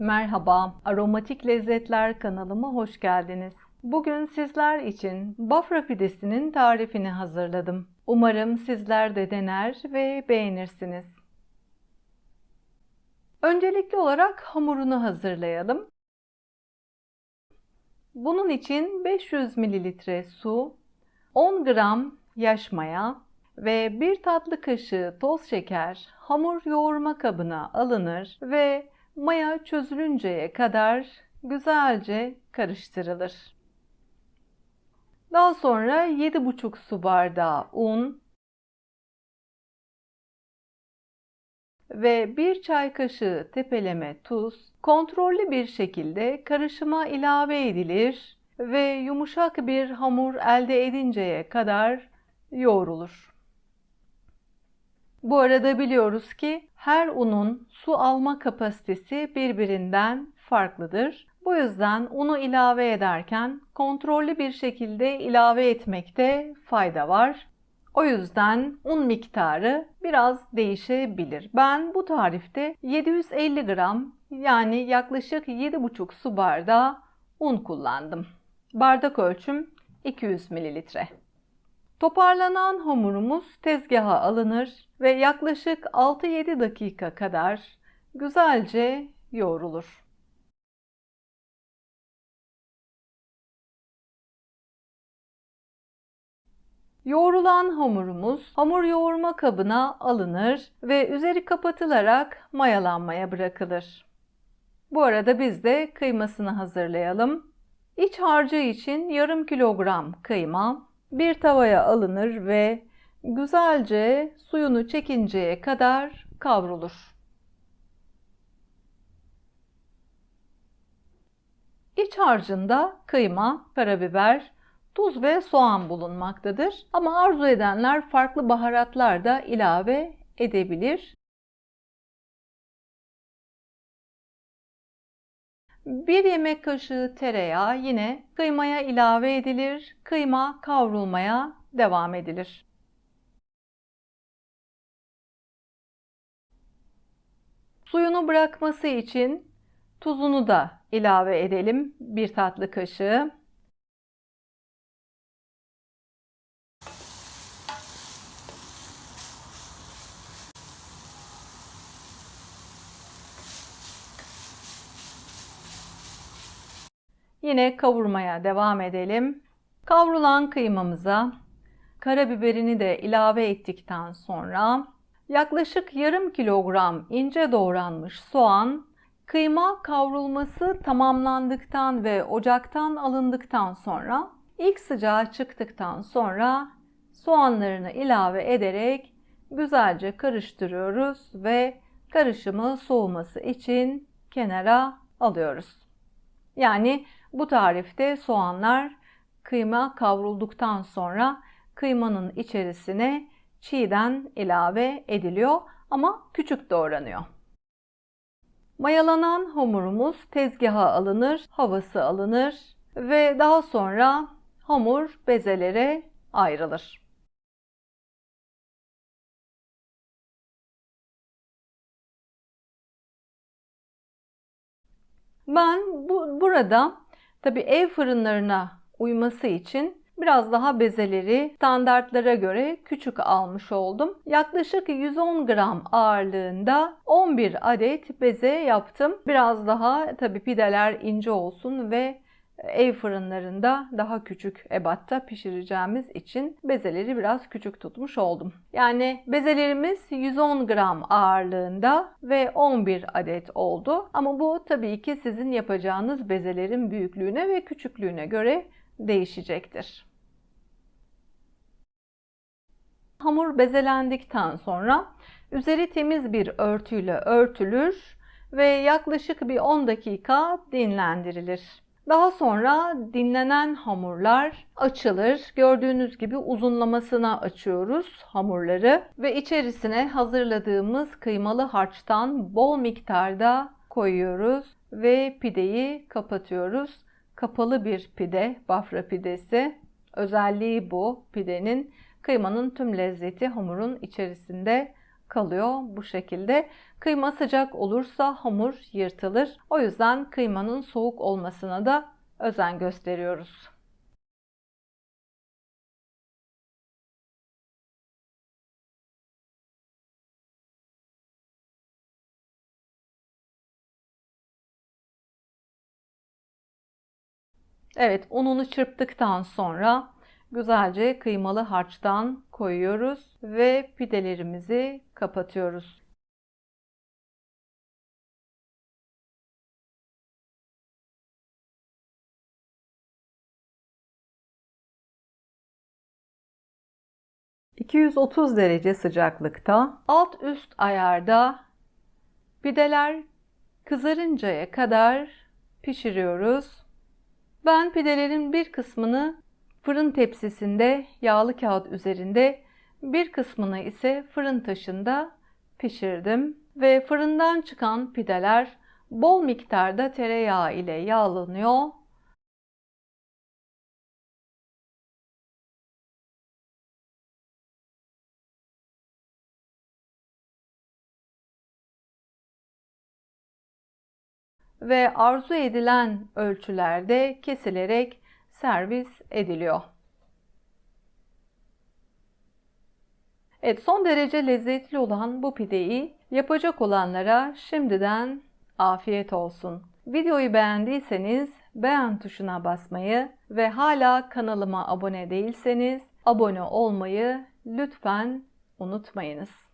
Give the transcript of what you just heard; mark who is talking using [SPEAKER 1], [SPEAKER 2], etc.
[SPEAKER 1] Merhaba, Aromatik Lezzetler kanalıma hoş geldiniz. Bugün sizler için bafra pidesinin tarifini hazırladım. Umarım sizler de dener ve beğenirsiniz. Öncelikli olarak hamurunu hazırlayalım. Bunun için 500 ml su, 10 gram yaş maya ve 1 tatlı kaşığı toz şeker hamur yoğurma kabına alınır ve maya çözülünceye kadar güzelce karıştırılır. Daha sonra 7,5 su bardağı un ve 1 çay kaşığı tepeleme tuz kontrollü bir şekilde karışıma ilave edilir ve yumuşak bir hamur elde edinceye kadar yoğrulur. Bu arada biliyoruz ki her unun su alma kapasitesi birbirinden farklıdır. Bu yüzden unu ilave ederken kontrollü bir şekilde ilave etmekte fayda var. O yüzden un miktarı biraz değişebilir. Ben bu tarifte 750 gram yani yaklaşık 7,5 su bardağı un kullandım. Bardak ölçüm 200 mililitre. Toparlanan hamurumuz tezgaha alınır ve yaklaşık 6-7 dakika kadar güzelce yoğrulur. Yoğrulan hamurumuz hamur yoğurma kabına alınır ve üzeri kapatılarak mayalanmaya bırakılır. Bu arada biz de kıymasını hazırlayalım. İç harcı için yarım kilogram kıyma bir tavaya alınır ve güzelce suyunu çekinceye kadar kavrulur. İç harcında kıyma, karabiber, tuz ve soğan bulunmaktadır. Ama arzu edenler farklı baharatlar da ilave edebilir. Bir yemek kaşığı tereyağı yine kıymaya ilave edilir. Kıyma kavrulmaya devam edilir. Suyunu bırakması için tuzunu da ilave edelim. Bir tatlı kaşığı. Yine kavurmaya devam edelim. Kavrulan kıymamıza karabiberini de ilave ettikten sonra yaklaşık yarım kilogram ince doğranmış soğan, kıyma kavrulması tamamlandıktan ve ocaktan alındıktan sonra ilk sıcağı çıktıktan sonra soğanlarını ilave ederek güzelce karıştırıyoruz ve karışımı soğuması için kenara alıyoruz. Yani bu tarifte soğanlar kıyma kavrulduktan sonra kıymanın içerisine çiğden ilave ediliyor ama küçük doğranıyor. Mayalanan hamurumuz tezgaha alınır, havası alınır ve daha sonra hamur bezelere ayrılır. Ben bu, burada tabi ev fırınlarına uyması için biraz daha bezeleri standartlara göre küçük almış oldum. Yaklaşık 110 gram ağırlığında 11 adet beze yaptım. Biraz daha tabi pideler ince olsun ve ev fırınlarında daha küçük ebatta pişireceğimiz için bezeleri biraz küçük tutmuş oldum. Yani bezelerimiz 110 gram ağırlığında ve 11 adet oldu. Ama bu tabii ki sizin yapacağınız bezelerin büyüklüğüne ve küçüklüğüne göre değişecektir. Hamur bezelendikten sonra üzeri temiz bir örtüyle örtülür ve yaklaşık bir 10 dakika dinlendirilir. Daha sonra dinlenen hamurlar açılır. Gördüğünüz gibi uzunlamasına açıyoruz hamurları ve içerisine hazırladığımız kıymalı harçtan bol miktarda koyuyoruz ve pideyi kapatıyoruz. Kapalı bir pide, bafra pidesi. Özelliği bu pidenin. Kıymanın tüm lezzeti hamurun içerisinde kalıyor bu şekilde. Kıyma sıcak olursa hamur yırtılır. O yüzden kıymanın soğuk olmasına da özen gösteriyoruz. Evet, ununu çırptıktan sonra güzelce kıymalı harçtan koyuyoruz ve pidelerimizi kapatıyoruz. ...230 derece sıcaklıkta alt üst ayarda pideler kızarıncaya kadar pişiriyoruz. Ben pidelerin bir kısmını fırın tepsisinde yağlı kağıt üzerinde bir kısmını ise fırın taşında pişirdim ve fırından çıkan pideler bol miktarda tereyağı ile yağlanıyor. ve arzu edilen ölçülerde kesilerek servis ediliyor. Evet son derece lezzetli olan bu pideyi yapacak olanlara şimdiden afiyet olsun. Videoyu beğendiyseniz beğen tuşuna basmayı ve hala kanalıma abone değilseniz abone olmayı lütfen unutmayınız.